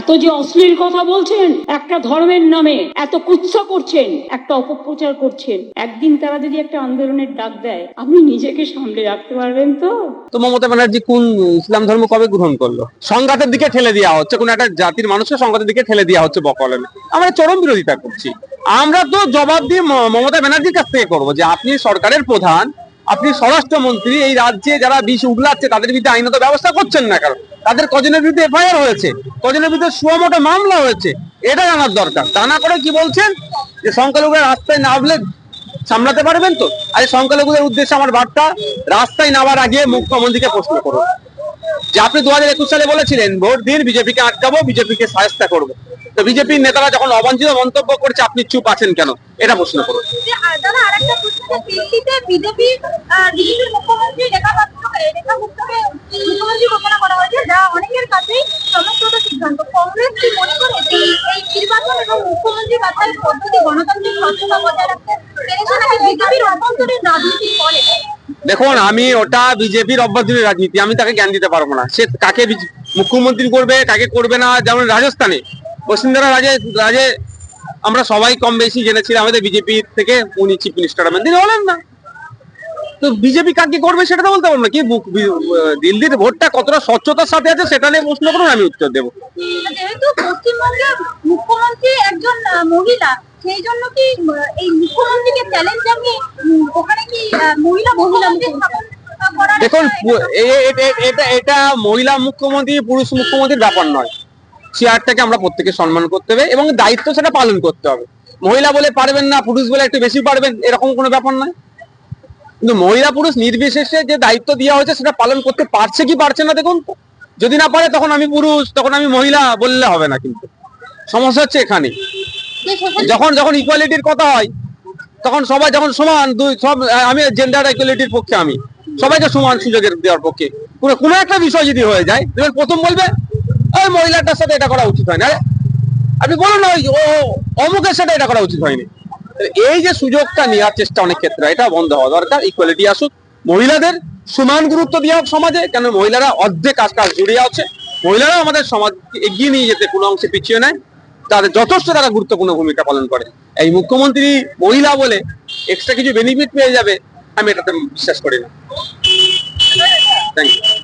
এত যে অশ্লীল কথা বলছেন, একটা ধর্মের নামে এত কুৎসা করছেন, একটা অপপ্রচার করছেন, একদিন তারা যদি একটা আন্দোলনের ডাক দেয়, আপনি নিজেকে সামলে রাখতে পারবেন তো? তো মমতা ব্যানার্জি কোন ইসলাম ধর্ম কবে গ্রহণ করল? সংঘাতের দিকে ঠেলে দেওয়া হচ্ছে, কোন একটা জাতির মানুষকে সংঘাতের দিকে ঠেলে দেওয়া হচ্ছে বকলমে আমরা চরম বিরোধিতা করছি। আমরা তো জবাব দিয়ে মমতা ব্যানার্জির কাছ থেকে করব যে আপনি সরকারের প্রধান আপনি স্বরাষ্ট্রমন্ত্রী, এই রাজ্যে যারা বিষ উগলাচ্ছে, তাদের বিরুদ্ধে আইনত ব্যবস্থা করছেন না কারণ তাদের কজনের বিরুদ্ধে এফআইআর হয়েছে, কজনের বিরুদ্ধে সুয়ামোটো মামলা হয়েছে, এটা জানার দরকার। তা না করে কি বলছেন? যে সংখ্যালঘুরা রাস্তায় নামলে সামলাতে পারবেন তো? আজ সংখ্যালঘুদের উদ্দেশ্যে আমার বার্তা, রাস্তায় নামার আগে মুখ্যমন্ত্রীকে প্রশ্ন করুন। যে আপনি দু হাজার একুশ সালে বলেছিলেন, ভোট দিন, বিজেপিকে আটকাবো, বিজেপিকে সাহায্য করব। তো বিজেপির নেতারা যখন অবাঞ্ছিত মন্তব্য করছে, আপনি চুপ আছেন কেন? এটা প্রশ্ন করুন। দেখুন, আমি ওটা বিজেপির অভ্যন্তরীণ রাজনীতি, আমি তাকে জ্ঞান দিতে পারব না। সে কাকে মুখ্যমন্ত্রী করবে, কাকে করবে না, যেমন রাজস্থানে। বসুন্ধরা রাজে রাজে আমরা সবাই কম বেশি জেনেছিলাম আমাদের বিজেপি থেকে উনি চিফ মিনিস্টার হবেন। তিনি হলেন না। তো বিজেপি কাকে করবে সেটা তো বলতে পারব না। কি দিল্লির ভোটটা কতটা স্বচ্ছতার সাথে আছে সেটা নিয়ে প্রশ্ন করুন আমি উত্তর দেবো। যেহেতু পশ্চিমবঙ্গের মুখ্যমন্ত্রী একজন মহিলা সেই জন্য কি এই মুখ্যমন্ত্রীকে চ্যালেঞ্জ জানিয়ে ওখানে কি আহ, মহিলা মুখ্যমন্ত্রী স্থাপন আহ, করার দেখুন এটা এটা মহিলা মুখ্যমন্ত্রী পুরুষ মুখ্যমন্ত্রীর ব্যাপার নয়। চেয়ারটাকে আমরা প্রত্যেকে সম্মান করতে হবে এবং দায়িত্ব সেটা পালন করতে হবে। মহিলা বলে পারবেন না, পুরুষ বলে একটু বেশি পারবেন, এরকম কোনো ব্যাপার নয়। কিন্তু মহিলা পুরুষ নির্বিশেষে যে দায়িত্ব দেওয়া হয়েছে সেটা পালন করতে পারছে কি পারছে না দেখুন যদি না পারে তখন আমি পুরুষ, তখন আমি মহিলা বললে হবে না কিন্তু। সমস্যা হচ্ছে এখানে। যখন যখন ইকুয়ালিটির কথা হয়, তখন সবাই যখন সমান, দুই, সব, আমি জেন্ডার ইকুয়ালিটির পক্ষে আমি। সবাইকে সমান সুযোগের দেওয়ার পক্ষে। কোনো একটা বিষয় যদি হয়ে যায় প্রথম বলবে ওই মহিলাটার সাথে এটা করা উচিত হয় না আপনি বলুন না, ওই অমুকের সাথে এটা করা উচিত হয়নি। এই যে সুযোগটা নেওয়ার চেষ্টা অনেক ক্ষেত্রে, এটা বন্ধ হওয়া দরকার ইকুয়ালিটি আসুক। মহিলাদের সমান গুরুত্ব দেওয়া হোক সমাজে, কেন মহিলারা অর্ধেক কাজ কাজ জুড়ে আছে। মহিলারা আমাদের সমাজ এগিয়ে নিয়ে যেতে কোনো অংশে পিছিয়ে নেয়। তাদের যথেষ্ট তারা গুরুত্বপূর্ণ ভূমিকা পালন করে। এই মুখ্যমন্ত্রী মহিলা বলে এক্সট্রা কিছু বেনিফিট পেয়ে যাবে, আমি এটাতে বিশ্বাস করি না। Thank you